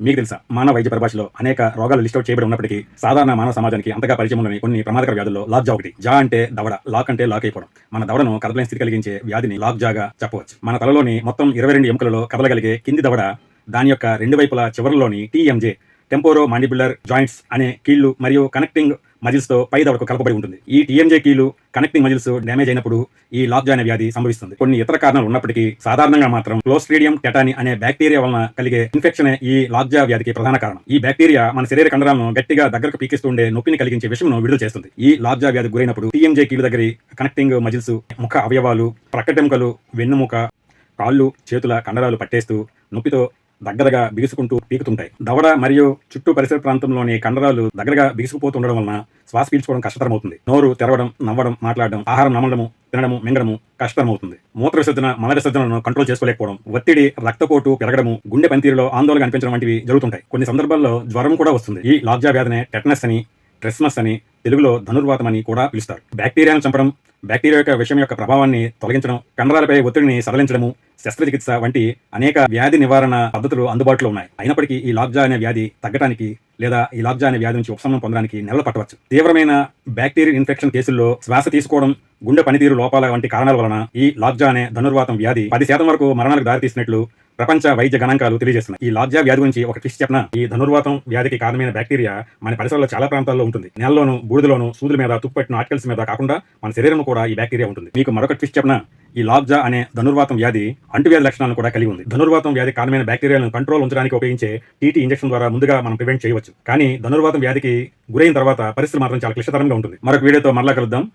మీకు తెలుసా మానవ వైద్య పరిభాషలో అనేక రోగాలు లిస్ట్ అవుట్ చేయబడి ఉన్నప్పటికీ సాధారణ మానవ సమాజానికి అంతగా పరిచయం కొన్ని ప్రమాదకర వ్యాధుల్లో లాక్ జా ఒకటి. జా అంటే దవడ లాక్ అంటే లాక్ అయిపోవడం. మన దవడను కదలని స్థితి కలిగించే వ్యాధిని లాక్ జాగా చెప్పవచ్చు. మన తలలోని మొత్తం ఇరవై రెండు ఎముకలలో కదలగలిగే కింది దవడ దాని యొక్క రెండు వైపుల చివరలోని టీఎంజే టెంపోరో మాండిబులర్ జాయింట్స్ అనే కీళ్ళు మరియు కనెక్టింగ్ మజిల్స్తో పై దవడకు కలపబడి ఉంటుంది. ఈ టీఎంజే కీలు కనెక్టింగ్ మజిల్స్ డ్యామేజ్ అయినప్పుడు ఈ లాక్ అనే వ్యాధి సంభవిస్తుంది. కొన్ని ఇతర కారణాలు ఉన్నప్పటికీ సాధారణంగా మాత్రం క్లోస్ట్రీడియం టెటాని అనే బ్యాక్టీరియా వలన కలిగే ఇన్ఫెక్షన్ ఈ లాక్జా వ్యాధికి ప్రధాన కారణం. ఈ బ్యాక్టీరియా మన శరీర కండరాలను గట్టిగా దగ్గరకు పీకిస్తుండే నొప్పిని కలిగించే విషయంను విడుదల చేస్తుంది. ఈ లాక్జా వ్యాధి గురైనప్పుడు టీఎంజే కీలు దగ్గర కనెక్టింగ్ మజిల్స్ ముఖ అవయవాలు ప్రక్కటెముకలు వెన్నుముక కాళ్ళు చేతుల కండరాలు పట్టేస్తూ నొప్పితో దగ్గరగా బిగుసుకుంటూ పీకుతుంటాయి. దవడ మరియు చుట్టూ పరిసర ప్రాంతంలోని కండరాలు దగ్గరగా బిగుసుకుపోతుండడం వలన శ్వాస పీల్చుకోవడం కష్టతరమవుతుంది. నోరు తెరవడం నవ్వడం మాట్లాడడం ఆహారం నమలడము తినడము మింగడము కష్టతరమవుతుంది. మూత్ర విసర్జన మల విసర్జనలను కంట్రోల్ చేసుకోలేకపోవడం ఒత్తిడి రక్తపోటు పెరగడము గుండె పనితీరులో ఆందోళన అనిపించడం వంటివి జరుగుతుంటాయి. కొన్ని సందర్భాల్లో జ్వరం కూడా వస్తుంది. ఈ లాగ్జా వ్యాధినే టెట్నస్ అని ట్రెస్మస్ అని తెలుగులో ధనుర్వాతం అని కూడా పిలుస్తారు. బ్యాక్టీరియాను చంపడం బ్యాక్టీరియా యొక్క విషయం యొక్క ప్రభావాన్ని తొలగించడం కండరాలపై ఒత్తిడిని సడలించడము శస్త్రచికిత్స వంటి అనేక వ్యాధి నివారణ పద్ధతులు అందుబాటులో ఉన్నాయి. అయినప్పటికీ ఈ లాబ్జా అనే వ్యాధి తగ్గడానికి లేదా ఈ లాబ్జా అనే వ్యాధి నుంచి ఉపశమనం పొందడానికి నెలలు పట్టవచ్చు. తీవ్రమైన బ్యాక్టీరియల్ ఇన్ఫెక్షన్ కేసుల్లో శ్వాస తీసుకోవడం గుండె పనితీరు లోపాల వంటి కారణాల వలన ఈ లాబ్జా అనే ధనుర్వాతం వ్యాధి పది శాతం వరకు మరణాలకు దారితీసినట్లు ప్రపంచ వైద్య గణాంకాలు తెలియజేస్తున్నాయి. ఈ లాగ్జా వ్యాధి గురించి ఒక ట్విస్ట్ చెప్పిన? ఈ ధనుర్వాతం వ్యాధికి కారణమైన బ్యాక్టీరియా మన పరిసరాల్లో చాలా ప్రాంతాల్లో ఉంటుంది. నెలలోను బూడిదలోను సూదుల మీద తుప్పట్టిన ఆర్టికల్స్ మీద కాకుండా మన శరీరంలో కూడా ఈ బ్యాక్టీరియా ఉంటుంది. మీకు మరొక ట్విస్ట్ చెప్పిన? ఈ లాబ్జా అనే ధనుర్వాతం వ్యాధి అంటువ్యాధి లక్షణాలను కూడా కలిగి ఉంది. ధనుర్వాతం వ్యాధి కారణమైన బ్యాక్టీరియాలను కంట్రోల్ ఉంచడానికి ఉపయోగించే టీటీ ఇంజెక్షన్ ద్వారా ముందుగా మనం ప్రివెంట్ చేయవచ్చు. కానీ ధనుర్వాతం వ్యాధికి గురైన తర్వాత పరిస్థితి మాత్రం చాలా క్లిష్టతరంగా ఉంటుంది. మరొక వీడియోతో మరలా కలుద్దాం.